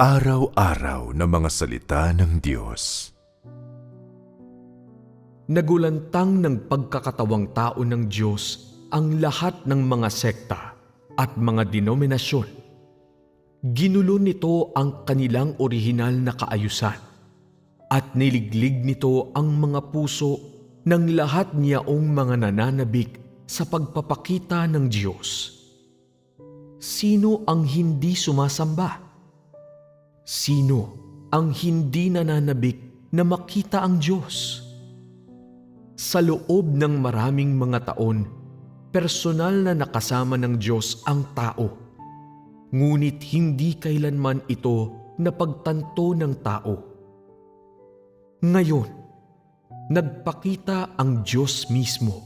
Pang-araw-araw na mga salita ng Diyos. Nagulantang ng pagkakatawang tao ng Diyos ang lahat ng mga sekta at mga denominasyon. Ginulo nito ang kanilang orihinal na kaayusan at niliglig nito ang mga puso ng lahat niyaong mga nananabik sa pagpapakita ng Diyos. Sino ang hindi sumasamba? Sino ang hindi nananabik na makita ang Diyos? Sa loob ng maraming mga taon, personal na nakasama ng Diyos ang tao. Ngunit hindi kailanman ito napagtanto ng tao. Ngayon, nagpakita ang Diyos mismo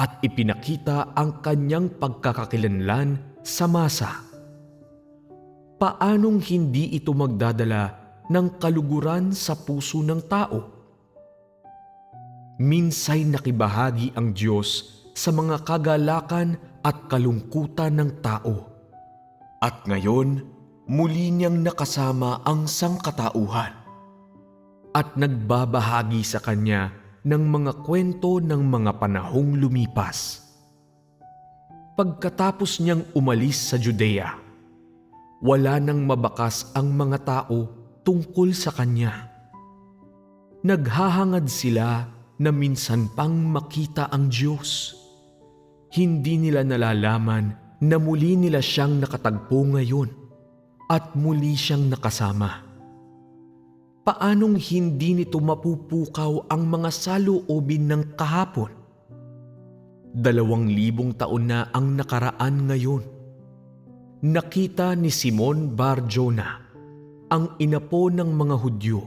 at ipinakita ang kanyang pagkakakilanlan sa masa paanong hindi ito magdadala ng kaluguran sa puso ng tao? Minsay nakibahagi ang Diyos sa mga kagalakan at kalungkutan ng tao. At ngayon, muli niyang nakasama ang sangkatauhan at nagbabahagi sa Kanya ng mga kwento ng mga panahong lumipas. Pagkatapos niyang umalis sa Judea, wala nang mabakas ang mga tao tungkol sa Kanya. Naghahangad sila na minsan pang makita ang Diyos. Hindi nila nalalaman na muli nila siyang nakatagpo ngayon at muli siyang nakasama. Paanong hindi nito mapupukaw ang mga saloobin ng kahapon? Dalawang libong taon na ang nakaraan ngayon nakita ni Simon Bar Jonah, ang inapo ng mga Hudyo,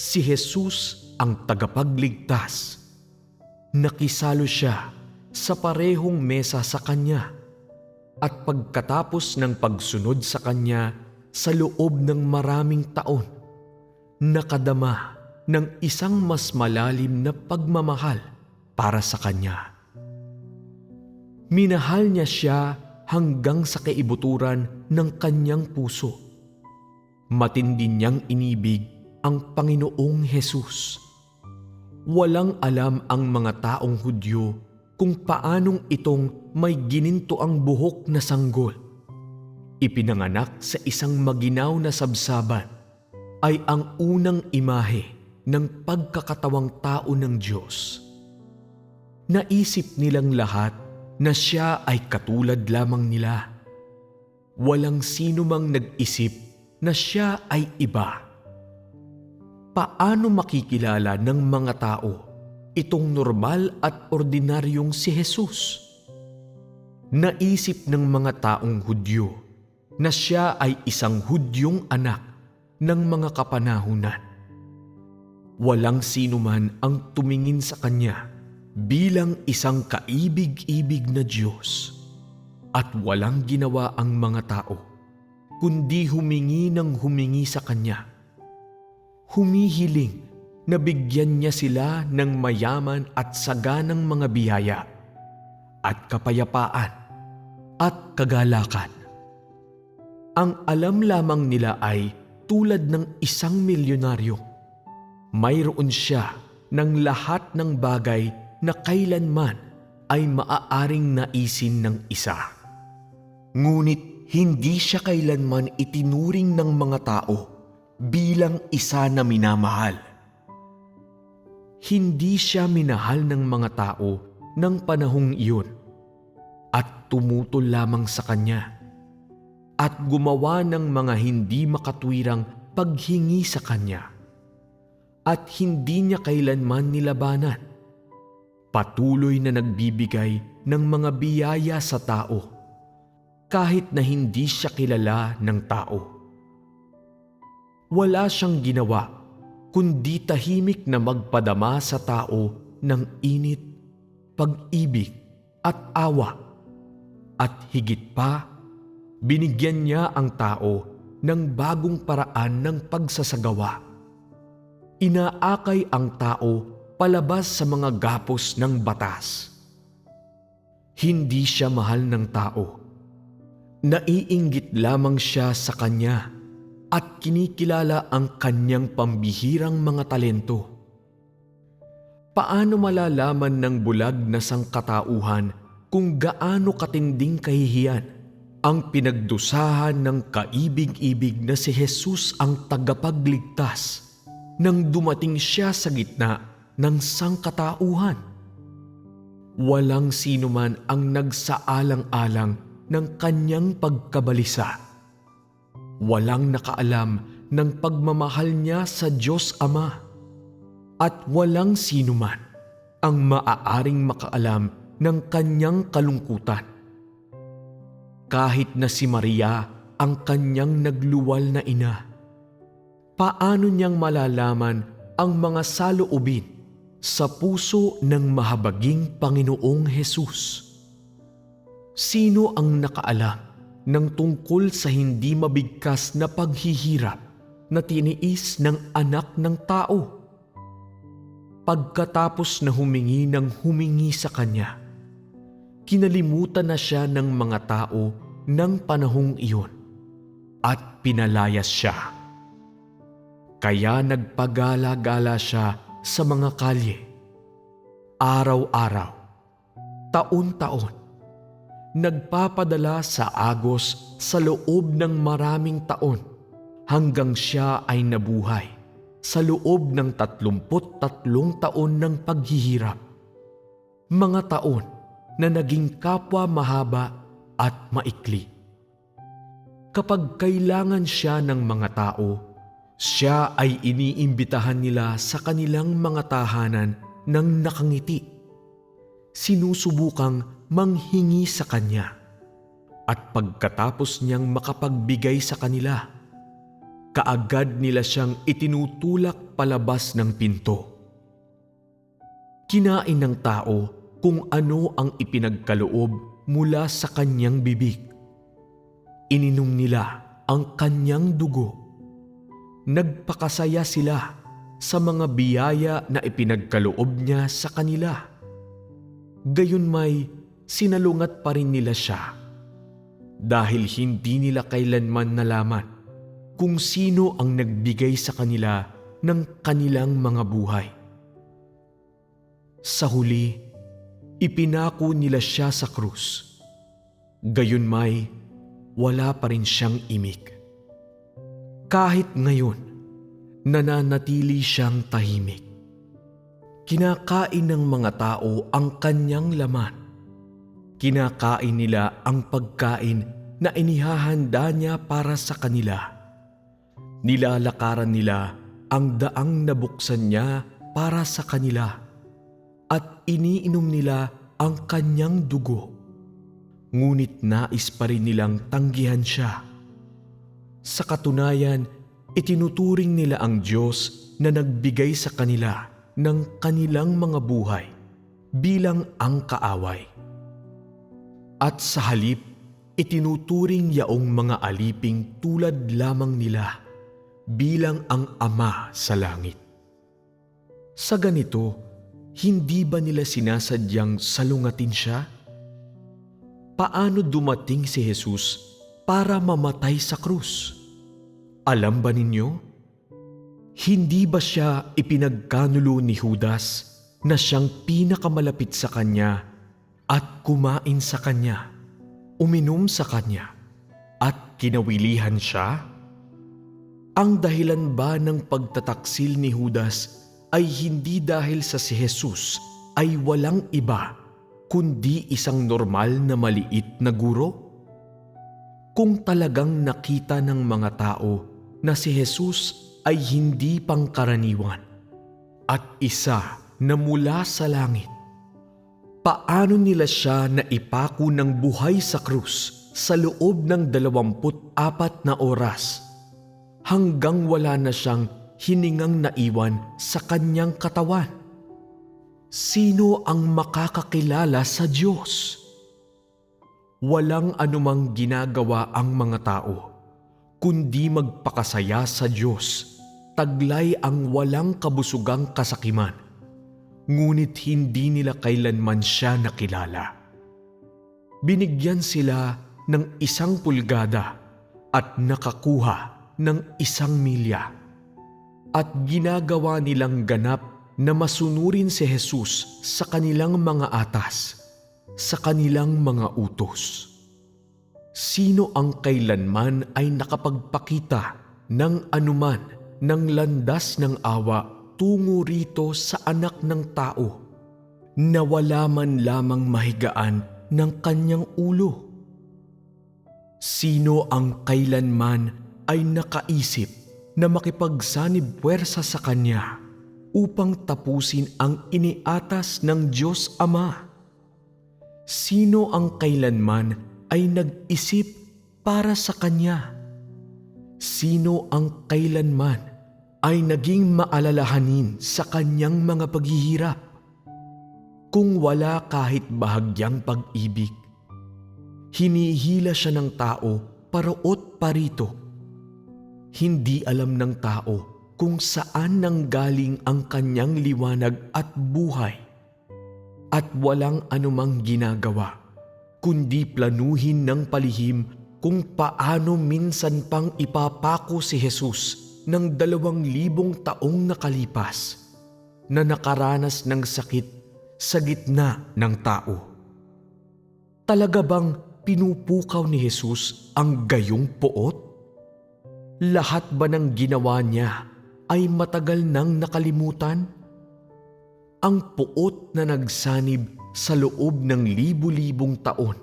si Jesus ang tagapagligtas. Nakisalo siya sa parehong mesa sa kanya at pagkatapos ng pagsunod sa kanya sa loob ng maraming taon, nakadama ng isang mas malalim na pagmamahal para sa kanya. Minahal niya siya hanggang sa kaibuturan ng kanyang puso. Matindi niyang inibig ang Panginoong Hesus. Walang alam ang mga taong Hudyo kung paanong itong may gininto ang buhok na sanggol. Ipinanganak sa isang maginaw na sabsaban ay ang unang imahe ng pagkakatawang tao ng Diyos. Naisip nilang lahat na siya ay katulad lamang nila. Walang sino mang nag-isip na siya ay iba. Paano makikilala ng mga tao itong normal at ordinaryong si Jesus? Naisip ng mga taong Hudyo na siya ay isang Hudyong anak ng mga kapanahunan. Walang sino man ang tumingin sa kanya bilang isang kaibig-ibig na Diyos at walang ginawa ang mga tao kundi humingi ng humingi sa Kanya. Humihiling na bigyan niya sila ng mayaman at saganang mga biyaya at kapayapaan at kagalakan. Ang alam lamang nila ay tulad ng isang milyonaryo. Mayroon siya ng lahat ng bagay na kailanman ay maaaring naisin ng isa. Ngunit hindi siya kailanman itinuring ng mga tao bilang isa na minamahal. Hindi siya minahal ng mga tao ng panahong iyon at tumutol lamang sa kanya at gumawa ng mga hindi makatwirang paghingi sa kanya at hindi niya kailanman nilabanan patuloy na nagbibigay ng mga biyaya sa tao kahit na hindi siya kilala ng tao. Wala siyang ginawa kundi tahimik na magpadama sa tao ng init, pag-ibig at awa. At higit pa, binigyan niya ang tao ng bagong paraan ng pagsasagawa. Inaakay ang tao palabas sa mga gapos ng batas. Hindi siya mahal ng tao. Naiinggit lamang siya sa kanya at kinikilala ang kanyang pambihirang mga talento. Paano malalaman ng bulag na sangkatauhan kung gaano katinding kahihiyan ang pinagdusahan ng kaibig-ibig na si Jesus ang tagapagligtas nang dumating siya sa gitna ng sangkatauhan? Walang sino man ang nagsaalang-alang ng kanyang pagkabalisa. Walang nakaalam ng pagmamahal niya sa Diyos Ama. At walang sino man ang maaaring makaalam ng kanyang kalungkutan. Kahit na si Maria ang kanyang nagluwal na ina, paano niyang malalaman ang mga saloobin sa puso ng mahabaging Panginoong Hesus? Sino ang nakaalam ng tungkol sa hindi mabigkas na paghihirap na tiniis ng anak ng tao? Pagkatapos na humingi ng humingi sa kanya, kinalimutan na siya ng mga tao ng panahong iyon at pinalayas siya. Kaya nagpagala-gala siya sa mga kalye. Araw-araw, taon-taon, nagpapadala sa agos sa loob ng maraming taon hanggang siya ay nabuhay sa loob ng tatlumput tatlong taon ng paghihirap. Mga taon na naging kapwa mahaba at maikli. Kapag kailangan siya ng mga tao, siya ay iniimbitahan nila sa kanilang mga tahanan ng nakangiti. Sinusubukang manghingi sa kanya. At pagkatapos niyang makapagbigay sa kanila, kaagad nila siyang itinutulak palabas ng pinto. Kinain ng tao kung ano ang ipinagkaloob mula sa kanyang bibig. Ininom nila ang kanyang dugo. Nagpakasaya sila sa mga biyaya na ipinagkaloob niya sa kanila. Gayon may sinalungat pa rin nila siya dahil hindi nila kailanman nalaman kung sino ang nagbigay sa kanila ng kanilang mga buhay. Sa huli, ipinako nila siya sa krus. Gayon may, wala pa rin siyang imik. Kahit ngayon, nananatili siyang tahimik. Kinakain ng mga tao ang kanyang laman. Kinakain nila ang pagkain na inihahanda niya para sa kanila nilalakaran nila ang daang nabuksan niya para sa kanila at iniinom nila ang kanyang dugo. Ngunit nais pa rin nilang tanggihan siya. Sa katunayan, itinuturing nila ang Diyos na nagbigay sa kanila ng kanilang mga buhay bilang ang kaaway. At sa halip, itinuturing yaong mga aliping tulad lamang nila bilang ang Ama sa langit. Sa ganito, hindi ba nila sinasadyang salungatin siya? Paano dumating si Jesus para mamatay sa krus? Alam ba ninyo? Hindi ba siya ipinagkanulo ni Judas na siyang pinakamalapit sa kanya at kumain sa kanya, uminom sa kanya, at kinawilihan siya? Ang dahilan ba ng pagtataksil ni Judas ay hindi dahil sa si Jesus ay walang iba kundi isang normal na maliit na guro? Kung talagang nakita ng mga tao na si Jesus ay hindi pangkaraniwan at isa na mula sa langit, paano nila siya na ipako ng buhay sa krus sa loob ng dalawamput apat na oras hanggang wala na siyang hiningang naiwan sa kanyang katawan. Sino ang makakakilala sa Diyos? Walang anumang ginagawa ang mga tao, kundi magpakasaya sa Diyos, taglay ang walang kabusugang kasakiman, ngunit hindi nila kailanman siya nakilala. Binigyan sila ng isang pulgada at nakakuha ng isang milya. At ginagawa nilang ganap na masunurin si Jesus sa kanilang mga atas, sa kanilang mga utos. Sino ang kailanman ay nakapagpakita ng anuman ng landas ng awa tungo rito sa anak ng tao na wala man lamang mahigaan ng kanyang ulo? Sino ang kailanman ay nakaisip na makipagsanib puwersa sa kanya upang tapusin ang iniatas ng Diyos Ama? Sino ang kailanman ay nag-isip para sa kanya? Sino ang kailanman ay naging maalalahanin sa kanyang mga paghihirap? Kung wala kahit bahagyang pag-ibig, hinihila siya ng tao paroot parito. Hindi alam ng tao kung saan nanggaling ang kanyang liwanag at buhay at walang anumang ginagawa kundi planuhin ng palihim kung paano minsan pang ipapako si Jesus ng dalawang libong taong nakalipas na nakaranas ng sakit sa gitna ng tao. Talaga bang pinupukaw ni Jesus ang gayong poot? Lahat ba ng ginawa niya ay matagal nang nakalimutan? Ang puot na nagsanib sa loob ng libu-libong taon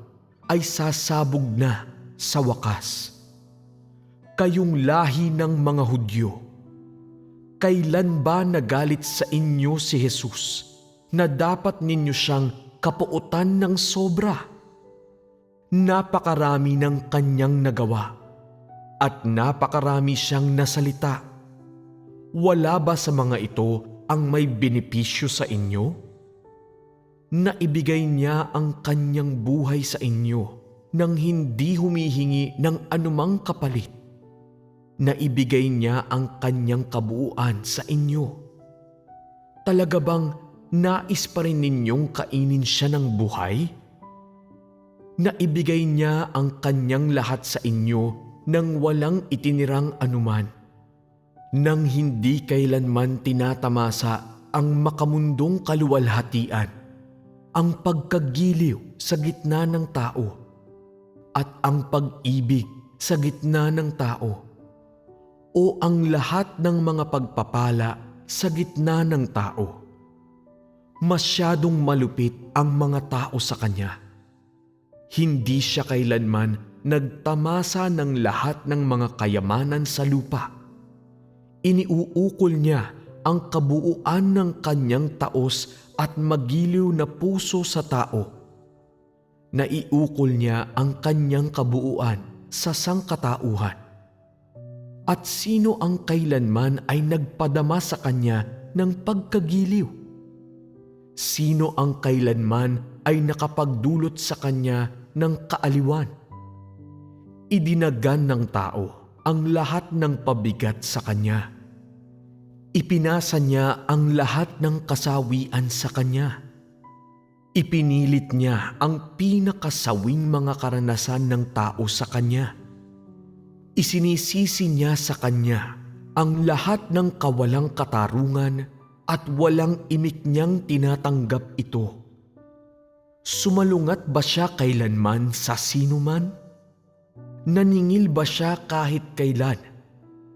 ay sasabog na sa wakas. Kayong lahi ng mga Hudyo, kailan ba nagalit sa inyo si Jesus na dapat ninyo siyang kapuotan ng sobra? Napakarami ng kanyang nagawa at napakarami siyang nasalita. Wala ba sa mga ito ang may benepisyo sa inyo? Naibigay niya ang kanyang buhay sa inyo nang hindi humihingi ng anumang kapalit. Naibigay niya ang kanyang kabuuan sa inyo. Talaga bang nais pa rin ninyong kainin siya ng buhay? Naibigay niya ang kanyang lahat sa inyo nang walang itinirang anuman, nang hindi kailanman tinatamasa ang makamundong kaluwalhatian, ang pagkagiliw sa gitna ng tao, at ang pag-ibig sa gitna ng tao, o ang lahat ng mga pagpapala sa gitna ng tao. Masyadong malupit ang mga tao sa kanya. Hindi siya kailanman nagtamasa ng lahat ng mga kayamanan sa lupa. Iniuukol niya ang kabuuan ng kanyang taos at magiliw na puso sa tao. Naiukol niya ang kanyang kabuuan sa sangkatauhan. At sino ang kailanman ay nagpadama sa kanya ng pagkagiliw? Sino ang kailanman ay nakapagdulot sa kanya ng kaaliwan? Idinagan ng tao ang lahat ng pabigat sa kanya. Ipinasa niya ang lahat ng kasawian sa kanya. Ipinilit niya ang pinakasawing mga karanasan ng tao sa kanya. Isinisisi niya sa kanya ang lahat ng kawalang katarungan at walang imik niyang tinatanggap ito. Sumalungat ba siya kailanman sa sinuman? Naningil ba siya kahit kailan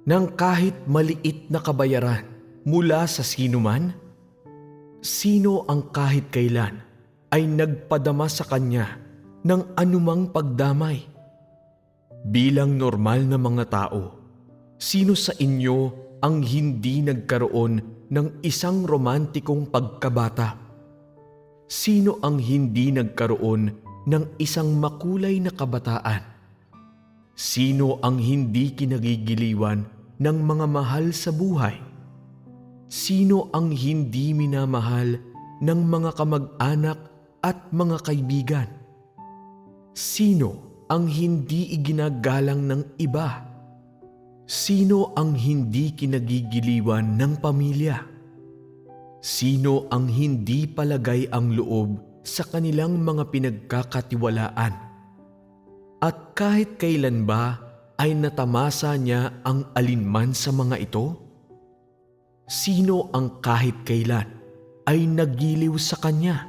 ng kahit maliit na kabayaran mula sa sinuman? Sino ang kahit kailan ay nagpadama sa kanya ng anumang pagdamay? Bilang normal na mga tao, sino sa inyo ang hindi nagkaroon ng isang romantikong pagkabata? Sino ang hindi nagkaroon ng isang makulay na kabataan? Sino ang hindi kinagigiliwan ng mga mahal sa buhay? Sino ang hindi minamahal ng mga kamag-anak at mga kaibigan? Sino ang hindi iginagalang ng iba? Sino ang hindi kinagigiliwan ng pamilya? Sino ang hindi palagay ang loob sa kanilang mga pinagkakatiwalaan? At kahit kailan ba ay natamasa niya ang alinman sa mga ito? Sino ang kahit kailan ay nagiliw sa kanya?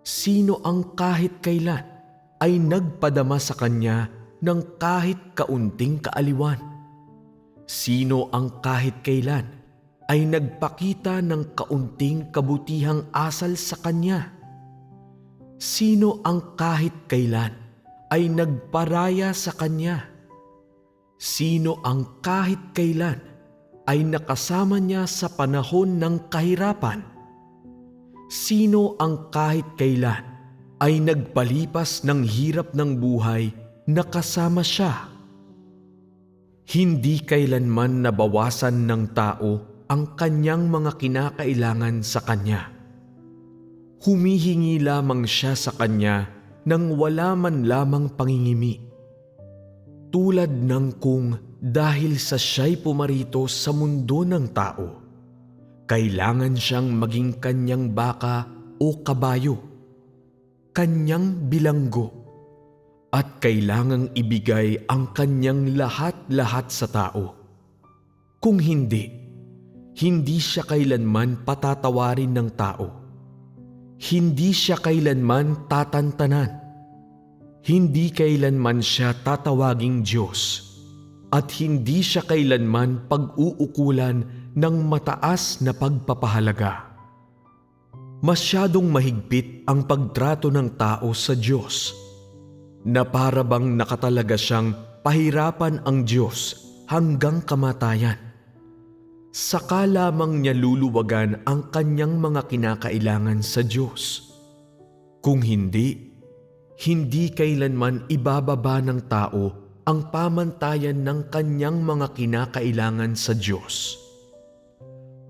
Sino ang kahit kailan ay nagpadama sa kanya ng kahit kaunting kaaliwan? Sino ang kahit kailan ay nagpakita ng kaunting kabutihang asal sa kanya? Sino ang kahit kailan ay nagparaya sa kanya? Sino ang kahit kailan ay nakasama niya sa panahon ng kahirapan? Sino ang kahit kailan ay nagpalipas ng hirap ng buhay na kasama siya? Hindi kailanman nabawasan ng tao ang kanyang mga kinakailangan sa kanya. Humihingi lamang siya sa kanya nang wala man lamang pangingimi. Tulad ng kung dahil sa siya'y pumarito sa mundo ng tao, kailangan siyang maging kanyang baka o kabayo, kanyang bilanggo, at kailangang ibigay ang kanyang lahat-lahat sa tao. Kung hindi, hindi siya kailanman patatawarin ng tao. Hindi siya kailanman tatantanan. Hindi kailanman siya tatawaging Diyos. At hindi siya kailanman pag-uukulan ng mataas na pagpapahalaga. Masyadong mahigpit ang pagtrato ng tao sa Diyos na para bang nakatalaga siyang pahirapan ang Diyos hanggang kamatayan. Saka lamang niya luluwagan ang kanyang mga kinakailangan sa Diyos. Kung hindi, hindi kailanman ibababa ng tao ang pamantayan ng kanyang mga kinakailangan sa Diyos.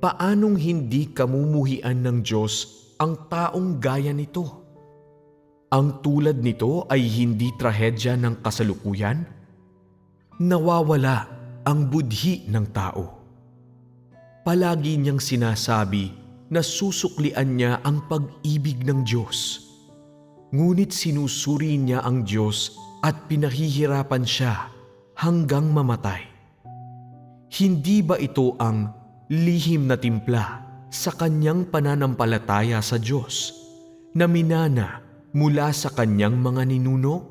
Paanong hindi kamumuhian ng Diyos ang taong gaya nito? Ang tulad nito ay hindi trahedya ng kasalukuyan? Nawawala ang budhi ng tao. Palagi niyang sinasabi na susuklian niya ang pag-ibig ng Diyos. Ngunit sinusuri niya ang Diyos at pinahihirapan siya hanggang mamatay. Hindi ba ito ang lihim na timpla sa kanyang pananampalataya sa Diyos na minana mula sa kanyang mga ninuno?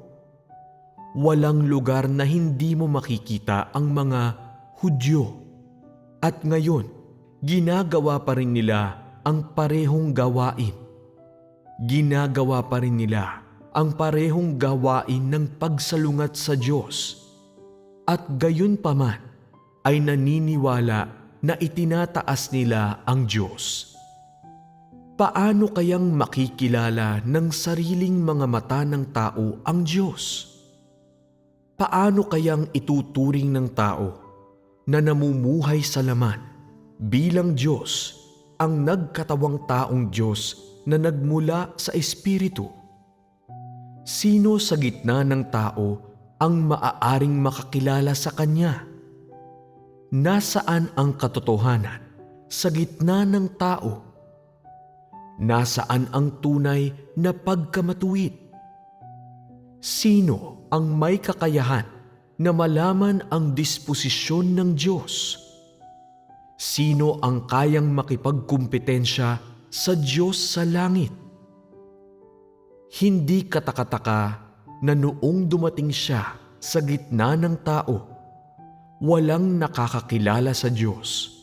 Walang lugar na hindi mo makikita ang mga Hudyo. At ngayon, ginagawa pa rin nila ang parehong gawain. Ginagawa pa rin nila ang parehong gawain ng pagsalungat sa Diyos. At gayon pa man ay naniniwala na itinataas nila ang Diyos. Paano kayang makikilala ng sariling mga mata ng tao ang Diyos? Paano kayang ituturing ng tao na namumuhay sa laman bilang Diyos ang nagkatawang taong Diyos na nagmula sa Espiritu? Sino sa gitna ng tao ang maaaring makakilala sa Kanya? Nasaan ang katotohanan sa gitna ng tao? Nasaan ang tunay na pagkamatuwid? Sino ang may kakayahan na malaman ang disposisyon ng Diyos? Sino ang kayang makipagkumpetensya sa Diyos sa langit? Hindi katakataka na noong dumating siya sa gitna ng tao, walang nakakakilala sa Diyos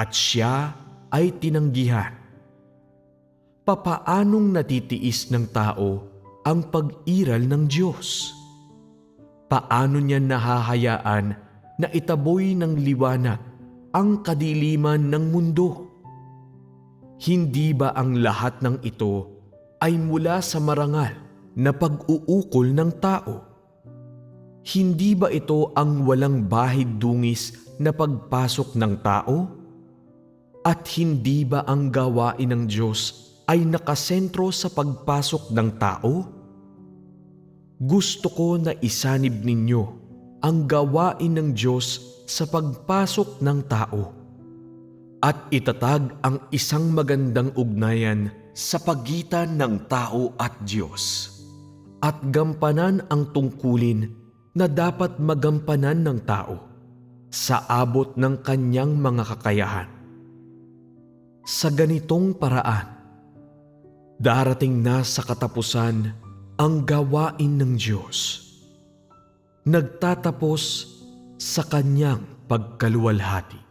at siya ay tinanggihan. Papaanong natitiis ng tao ang pag-iral ng Diyos? Paano niya nahahayaan na itaboy ng liwanag ang kadiliman ng mundo? Hindi ba ang lahat ng ito ay mula sa marangal na pag-uukol ng tao? Hindi ba ito ang walang bahid dungis na pagpasok ng tao? At hindi ba ang gawain ng Diyos ay nakasentro sa pagpasok ng tao? Gusto ko na isanib ninyo ang gawain ng Diyos sa pagpasok ng tao at itatag ang isang magandang ugnayan sa pagitan ng tao at Diyos at gampanan ang tungkulin na dapat magampanan ng tao sa abot ng kanyang mga kakayahan. Sa ganitong paraan, darating na sa katapusan ang gawain ng Diyos. Nagtatapos sa kanyang pagkaluwalhati.